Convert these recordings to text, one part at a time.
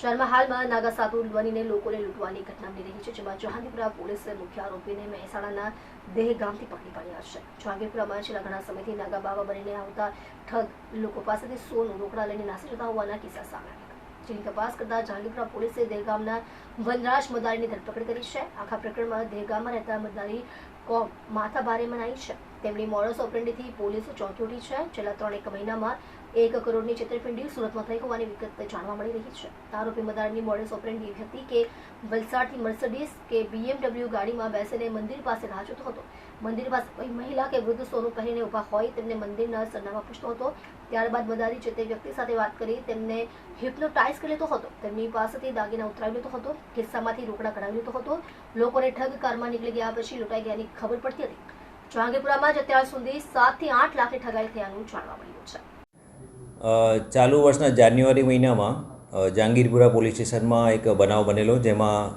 શહેરમાં હાલમાં નાગા સાધુ બનીને લોકોને લૂંટવાની ઘટના બની રહી છે, જેમાં જહાંગીરપુરા પોલીસે મુખ્ય આરોપીને મહેસાણાના દેહ ગામથી પકડી પાડ્યા છે. જહાંગીરપુરામાં છેલ્લા ઘણા સમયથી નાગા બાબા બનીને આવતા ઠગ લોકો પાસેથી સોનું, રોકડા લઈને નાસી જતા હોવાના કિસ્સા સામે આવ્યા જેની તપાસ કરતા જહાંગીપુરા પોલીસે દેહગામના વનરાજ મદારીની ધરપકડ કરી છે. આખા પ્રકરણમાં દેહગામમાં રહેતા મદારી કોમ માથા ભારે મનાઈ છે. તેમની મોડસ ઓપરેન્ડીથી પોલીસ ચોંકી છે. છેલ્લા ત્રણેક મહિનામાં એક કરોડની છેતરપિંડી સુરતમાં થઈ હોવાની વિગત જાણવા મળી રહી છે. આરોપી મદારની મોડસ ઓપરેન્ડી એવી હતી કે વલસાડથી મર્સડીઝ કે બીએમડબલ્યુ ગાડીમાં બેસીને મંદિર પાસે રાહ હતો. મંદિર પાસે કોઈ મહિલા કે વૃદ્ધ સોનું પહેરીને ઊભા હોય તેમને મંદિરના સરનામા પૂછતો હતો. ત્યારબાદ મદારી જે તે વ્યક્તિ સાથે વાત કરી તેમને હિપ્નોટાઇઝ કરી લેતો હતો. તેમની પાસેથી દાગીના ઉતરાવી લેતો હતો. ખિસ્સામાંથી રોકડા કઢાવી લેતો હતો. લોકોને ઠગ કારમાં નીકળી ગયા પછી લૂંટાઈ ગયાની ખબર પડતી હતી. જહાંગીરપુરામાં જ અત્યાર સુધી સાતથી આઠ લાખની ઠગાઈ થયાનું જાણવા મળ્યું છે. ચાલુ વર્ષના જાન્યુઆરી મહિનામાં જહાંગીરપુરા પોલીસ સ્ટેશનમાં એક બનાવ બનેલો જેમાં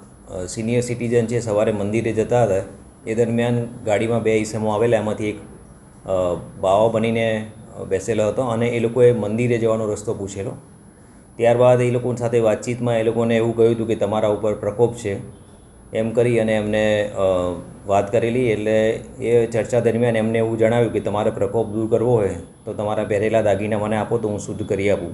સિનિયર સિટીઝન છે સવારે મંદિરે જતા હતા, એ દરમિયાન ગાડીમાં બે ઈસમો આવેલા, એમાંથી એક બાવા બનીને બેસેલો હતો અને એ લોકોએ મંદિરે જવાનો રસ્તો પૂછેલો. ત્યારબાદ એ લોકો સાથે વાતચીતમાં એ લોકોને એવું કહ્યું હતું કે તમારા ઉપર પ્રકોપ છે. એમ કરી અને એમને વાત કરેલી એટલે એ ચર્ચા દરમિયાન એમને એવું જણાવ્યું કે તમારે પ્રકોપ દૂર કરવો હોય તો તમારા પહેરેલા દાગીના મને આપો તો હું શુદ્ધ કરી આપું.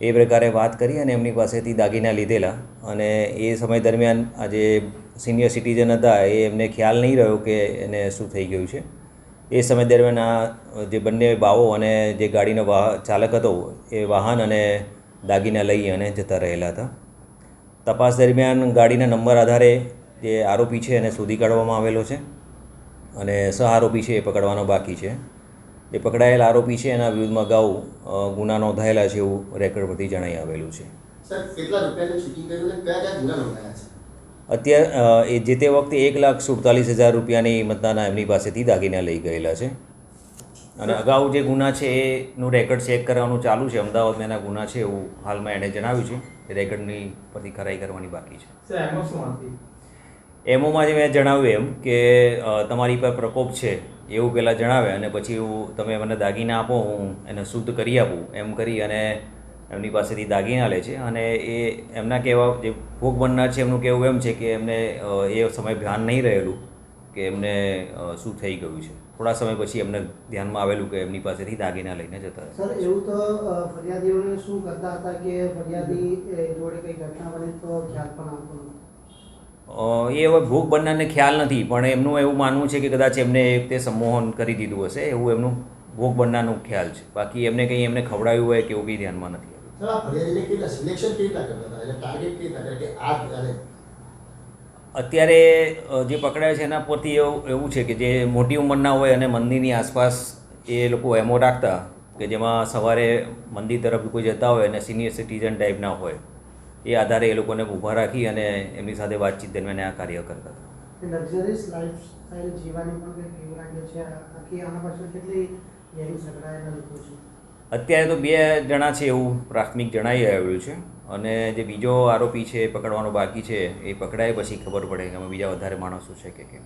એ પ્રકારે વાત કરી અને એમની પાસેથી દાગીના લીધેલા અને એ સમય દરમિયાન આ જે સિનિયર સિટીઝન હતા એ એમને ખ્યાલ નહીં રહ્યો કે એને શું થઈ ગયું છે. એ સમય દરમિયાન આ જે બંને બાવો અને જે ગાડીનો વાહ, ચાલક હતો એ વાહન અને દાગીના લઈ અને જતા રહેલા હતા. તપાસ દરમિયાન ગાડીના નંબર આધારે જે આરોપી છે એને શોધી કાઢવામાં આવેલો છે અને સહ આરોપી છે એ પકડવાનો બાકી છે. જે પકડાયેલ આરોપી છે એના વિરુદ્ધમાં અગાઉ ગુના નોંધાયેલા છે એવું રેકોર્ડ પરથી જણાઈ આવેલું છે. અત્યારે એ જે તે વખતે એક લાખ સુડતાલીસ હજાર રૂપિયાની મતદાના એમની પાસેથી દાગીના લઈ ગયેલા છે. અને અગાઉ જે ગુના છે એનું રેકોર્ડ ચેક કરવાનું ચાલુ છે. અમદાવાદમાં એના ગુના છે એવું હાલમાં એણે જણાવ્યું છે. એ રેકોર્ડની પરથી ખરાઈ કરવાની બાકી છે. એમોમાં જે મેં જણાવ્યું એમ કે તમારી પર પ્રકોપ છે એવું પહેલાં જણાવે અને પછી એવું તમે મને દાગીના આપો હું એને શુદ્ધ કરી આપું. એમ કરી અને એમની પાસેથી દાગીના લે છે અને એ એમના કહેવા જે ભોગ બનનાર છે એમનું કહેવું એમ છે કે એમને એ સમય ધ્યાન નહીં રહેલું. કે એમને શું થઈ ગયું છે? થોડા સમય પછી એમને ધ્યાનમાં આવેલું કે એમની પાસેથી દાગીના લઈને જતા રહે સર એવું તો ફરિયાદીઓને શું કરતા હતા કે ફરિયાદી એ, જોડે કઈ ઘટના બને તો ખ્યાલ પણ આવતો એ હવે ભોગ બનનારને ખ્યાલ નથી પણ એમનું એવું માનવું છે કે કદાચ એમને તે સંમોહન કરી દીધું હશે એવું એમનું ભોગ બનનારનું ખ્યાલ છે. બાકી એમને કંઈ એમને ખવડાવ્યું હોય કે એવું કંઈ ધ્યાનમાં નથી આવ્યું. અત્યારે જે પકડાય છે એના પરથી એવું એવું છે કે જે મોટી ઉંમરના હોય અને મંદિરની આસપાસ એ લોકો એમો રાખતા કે જેમાં સવારે મંદિર તરફ કોઈ જતા હોય અને સિનિયર સિટીઝન ટાઈપના હોય, એ આધારે એ લોકોને ઊભા રાખી અને એમની સાથે વાતચીત દરમિયાન આ કાર્ય કરતા હતા. જીવવાની પણ છે. આના પાછળ કેટલી અત્યારે તો બે જણા છે એવું પ્રાથમિક જણાઈ આવ્યું છે. અને જે બીજો આરોપી છે એ પકડવાનો બાકી છે, એ પકડાય પછી ખબર પડે કે અમે બીજા વધારે માણસો છે કે કેમ.